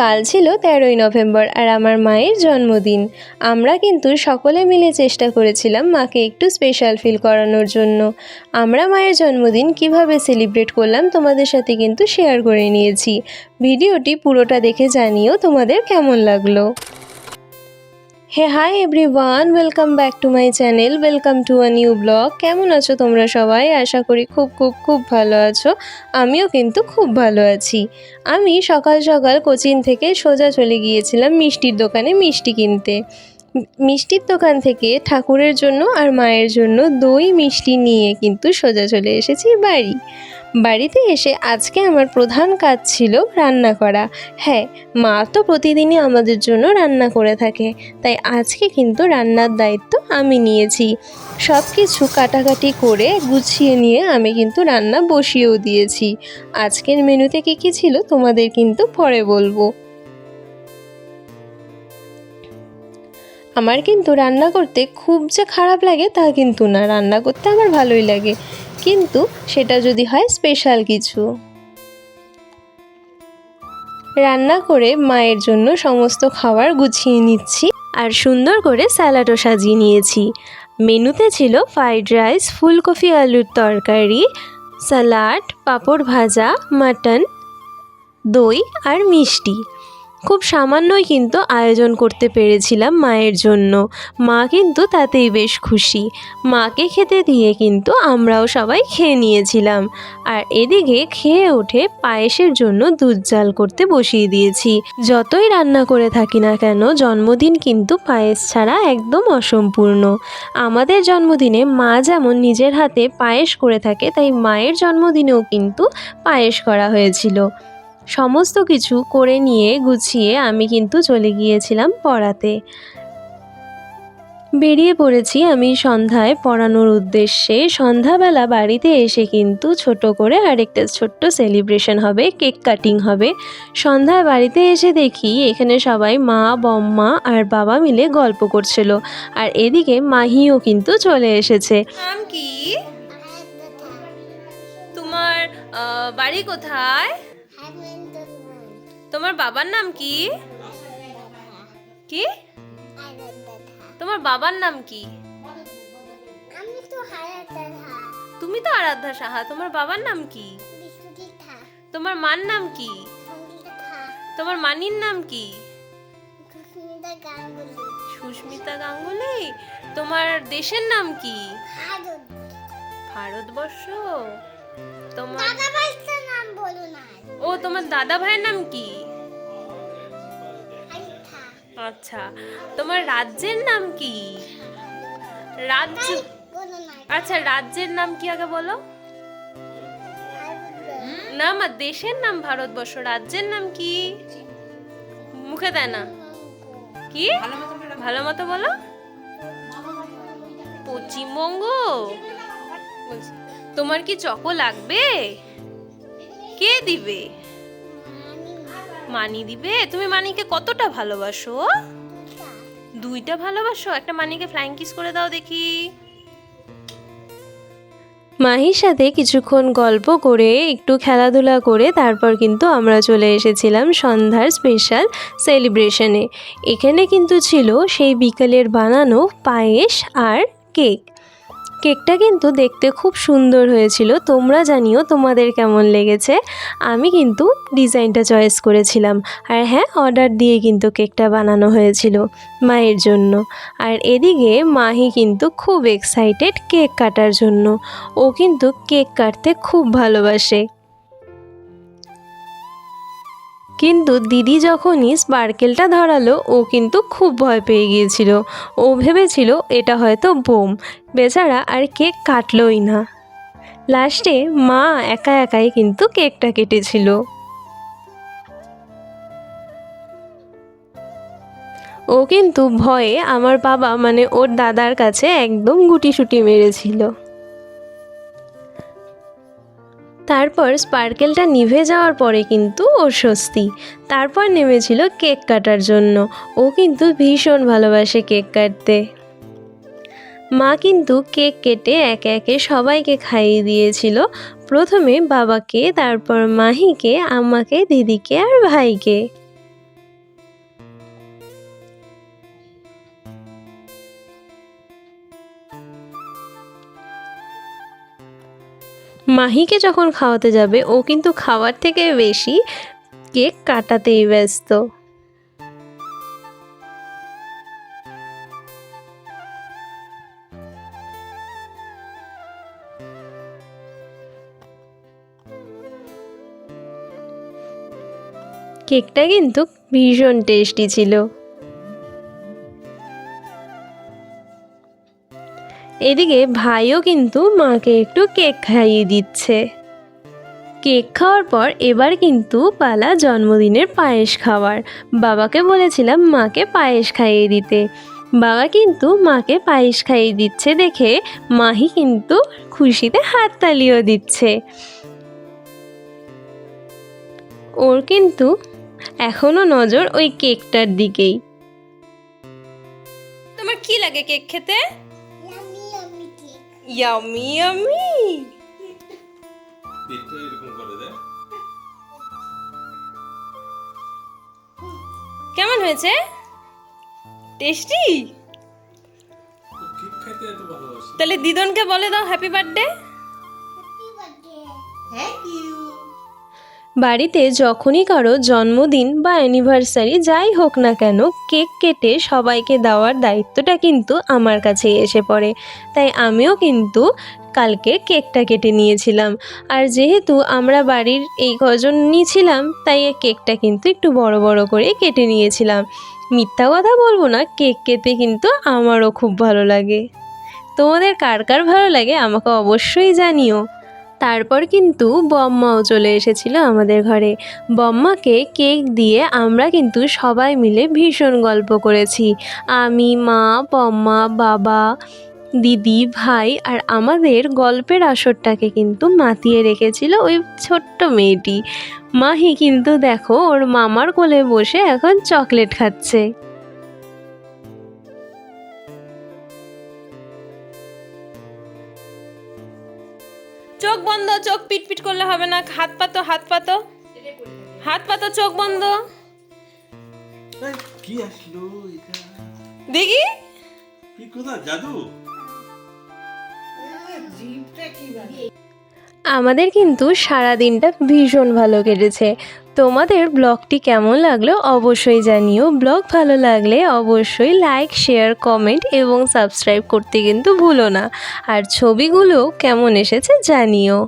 কাল ছিল তেরোই নভেম্বর আর আমার মায়ের জন্মদিন। আমরা কিন্তু সকলে মিলে চেষ্টা করেছিলাম মাকে একটু স্পেশাল ফিল করানোর জন্য। আমরা মায়ের জন্মদিন কীভাবে সেলিব্রেট করলাম তোমাদের সাথে কিন্তু শেয়ার করে নিয়েছি। ভিডিওটি পুরোটা দেখে জানিও তোমাদের কেমন লাগল। Hey hi everyone welcome back to my channel welcome to a new vlog কেমন আছো তোমরা সবাই? আশা করি খুব খুব খুব ভালো আছো। আমিও কিন্তু খুব ভালো আছি। আমি সকাল সকাল কোচিন থেকে সোজা চলে গিয়েছিলাম মিষ্টির দোকানে মিষ্টি কিনতে। মিষ্টির দোকান থেকে ঠাকুরের জন্য আর মায়ের জন্য দই মিষ্টি নিয়ে কিন্তু সোজা চলে এসেছি বাড়ি। বাড়িতে এসে আজকে আমার প্রধান কাজ ছিল রান্না করা। হ্যাঁ মা তো প্রতিদিনই আমাদের জন্য রান্না করে থাকে, তাই আজকে কিন্তু রান্নার দায়িত্ব আমি নিয়েছি। সব কিছু কাটাকাটি করে গুছিয়ে নিয়ে আমি কিন্তু রান্না বসিয়েও দিয়েছি। আজকের মেনুতে কী কী ছিল তোমাদের কিন্তু পরে বলব। আমার কিন্তু রান্না করতে খুব যে খারাপ লাগে তা কিন্তু না, রান্না করতে আমার ভালোই লাগে। কিন্তু সেটা যদি হয় স্পেশাল কিছু। রান্না করে মায়ের জন্য সমস্ত খাবার গুছিয়ে নিচ্ছি আর সুন্দর করে স্যালাডও সাজিয়ে নিয়েছি। মেনুতে ছিল ফ্রাইড রাইস ফুলকপি আলুর তরকারি স্যালাড পাঁপড় ভাজা মাটন দই আর মিষ্টি। খুব সামান্যই কিন্তু আয়োজন করতে পেরেছিলাম মায়ের জন্য। মা কিন্তু তাতেই বেশ খুশি। মাকে খেতে দিয়ে কিন্তু আমরাও সবাই খেয়ে নিয়েছিলাম। আর এদিকে খেয়ে উঠে পায়েসের জন্য দুধ জাল করতে বসিয়ে দিয়েছি। যতই রান্না করে থাকি না কেন, জন্মদিন কিন্তু পায়েস ছাড়া একদম অসম্পূর্ণ। আমাদের জন্মদিনে মা যেমন নিজের হাতে পায়েস করে থাকে, তাই মায়ের জন্মদিনেও কিন্তু পায়েস করা হয়েছিল। সমস্ত কিছু করে নিয়ে গুছিয়ে আমি কিন্তু চলে গিয়েছিলাম পড়াতে। বেরিয়ে পড়েছি আমি সন্ধ্যায় পড়ানোর উদ্দেশ্যে। সন্ধ্যাবেলা বাড়িতে এসে কিন্তু ছোট করে আরেকটা ছোট্ট সেলিব্রেশন হবে, কেক কাটিং হবে। সন্ধ্যায় বাড়িতে এসে দেখি এখানে সবাই মা, বম্মা আর বাবা মিলে গল্প করছিল। আর এদিকে মাহিও কিন্তু চলে এসেছে। কি? তোমার বাড়ি কোথায়? তোমার বাবার নাম কি? কি? তোমার বাবার নাম কি? তুমি তো আরাধ্যা সাহা তোমার বাবার নাম কি? তোমার মার নাম কি? তোমার মানির নাম কি? সুস্মিতা গাঙ্গুলি। তোমার দেশের নাম কি? ভারতবর্ষ? তোমার ও তোমার দাদা ভাইয়ের নাম কি? আচ্ছা তোমার রাজ্যের নাম কি? রাজ্য আচ্ছা রাজ্যের নাম কি আগে বলো? না আমার দেশের নাম ভারতবর্ষ। রাজ্যের নাম কি? মুখে দেয় না। কি? ভালো মতো বলো। পশ্চিমবঙ্গ? তোমার কি চকো লাগবে? কে দিবে? মানি দিবে? তুমি মানিকে কতটা ভালোবাসো? দুইটা ভালোবাসো? একটা মানিকে ফ্লাইং কিস করে দাও দেখি। মাহির সাথে কিছুক্ষণ গল্প করে, একটু খেলাধুলা করে, তারপর কিন্তু আমরা চলে এসেছিলাম সন্ধ্যার স্পেশাল সেলিব্রেশনে এখানে কিন্তু ছিল সেই বিকালের বানানো পায়েস আর কেক কেকটা কিন্তু দেখতে খুব সুন্দর হয়েছিল। তোমরা জানিও তোমাদের কেমন লেগেছে। আমি কিন্তু ডিজাইনটা চয়েস করেছিলাম। আর হ্যাঁ অর্ডার দিয়ে কিন্তু কেকটা বানানো হয়েছিল মায়ের জন্য। আর এদিকে মাহি কিন্তু খুব এক্সাইটেড কেক কাটার জন্য। ও কিন্তু কেক কাটতে খুব ভালোবাসে। কিন্তু দিদি যখনই স্পার্কেলটা ধরালো, ও কিন্তু খুব ভয় পেয়ে গিয়েছিল। ও ভেবেছিল, এটা হয়তো বোম। বেচারা আর কেক কাটলোই না। লাস্টে মা একা একাই কিন্তু কেকটা কেটেছিল। ও কিন্তু ভয়ে আমার বাবা মানে ওর দাদার কাছে একদম গুটিসুটি মেরেছিল। তারপর স্পার্কেলটা নিভে যাওয়ার পরে কিন্তু ওর স্বস্তি। তারপর নেমেছিল কেক কাটার জন্য। ও কিন্তু ভীষণ ভালোবাসে কেক কাটতে। মা কিন্তু কেক কেটে একে একে সবাইকে খাইয়ে দিয়েছিল। প্রথমে বাবাকে, তারপর মাহিকে আমাকে দিদিকে আর ভাইকে। মাহিকে যখন খাওয়াতে যাবে, ও কিন্তু খাওয়ার থেকে বেশি কেক কাটাতেই ব্যস্ত। কেকটা কিন্তু ভীষণ টেস্টি ছিল। এদিকে ভাইও কিন্তু মাকে একটু কেক খাইয়ে দিচ্ছে। কেক খাওয়ার পর এবার কিন্তু পালা জন্মদিনের পায়েস খাওয়ার। বাবাকে বলেছিলাম মাকে পায়েস খাইয়ে দিতে। বাবা কিন্তু মাকে পায়েস খাইয়ে দিচ্ছে দেখে মাহি কিন্তু খুশিতে হাততালিও দিচ্ছে। ওর কিন্তু এখনও নজর ওই কেকটার দিকেই। তোমার কি লাগে কেক খেতে? ইয়ামি ইয়ামি কেমন হয়েছে? টেস্টি? তাহলে দিদনকে বলে দাও হ্যাপি বার্থডে বাড়িতে যখনই কারও জন্মদিন বা অ্যানিভার্সারি যাই হোক না কেন, কেক কেটে সবাইকে দেওয়ার দায়িত্বটা কিন্তু আমার কাছে এসে পড়ে। তাই আমিও কিন্তু কালকে কেকটা কেটে নিয়েছিলাম। আর যেহেতু আমরা বাড়ির এই কজন নিয়েছিলাম তাই কেকটা কিন্তু একটু বড় বড় করে কেটে নিয়েছিলাম। মিথ্যা কথা বলব না, কেক কেটে কিন্তু আমারও খুব ভালো লাগে। তোমাদের কার কার ভালো লাগে আমাকে অবশ্যই জানিও। তারপর কিন্তু বম্মাও চলে এসেছিল আমাদের ঘরে। বম্মাকে কেক দিয়ে আমরা কিন্তু সবাই মিলে ভীষণ গল্প করেছি। আমি, মা, বম্মা, বাবা, দিদি, ভাই আর আমাদের গল্পের আসরটাকে কিন্তু মাতিয়ে রেখেছিল ওই ছোট্ট মেয়েটি। মাহি কিন্তু দেখো ওর মামার কোলে বসে এখন চকলেট খাচ্ছে। চোখ বন্ধ চোখ পিটপিট পিট করলে হবে না। হাত পাতো হাত পাতো হাত পাতো চোখ বন্ধ। কি আসলো এটা? দেখি। কি কোথা জাদু? আমাদের কিন্তু সারা দিনটা ভীষণ ভালো কেটেছে। তোমাদের ব্লগটি কেমন লাগল অবশ্যই জানিও। ব্লগ ভালো লাগলে অবশ্যই লাইক শেয়ার কমেন্ট এবং সাবস্ক্রাইব করতে কিন্তু ভুলো না। আর ছবিগুলো কেমন এসেছে জানিও।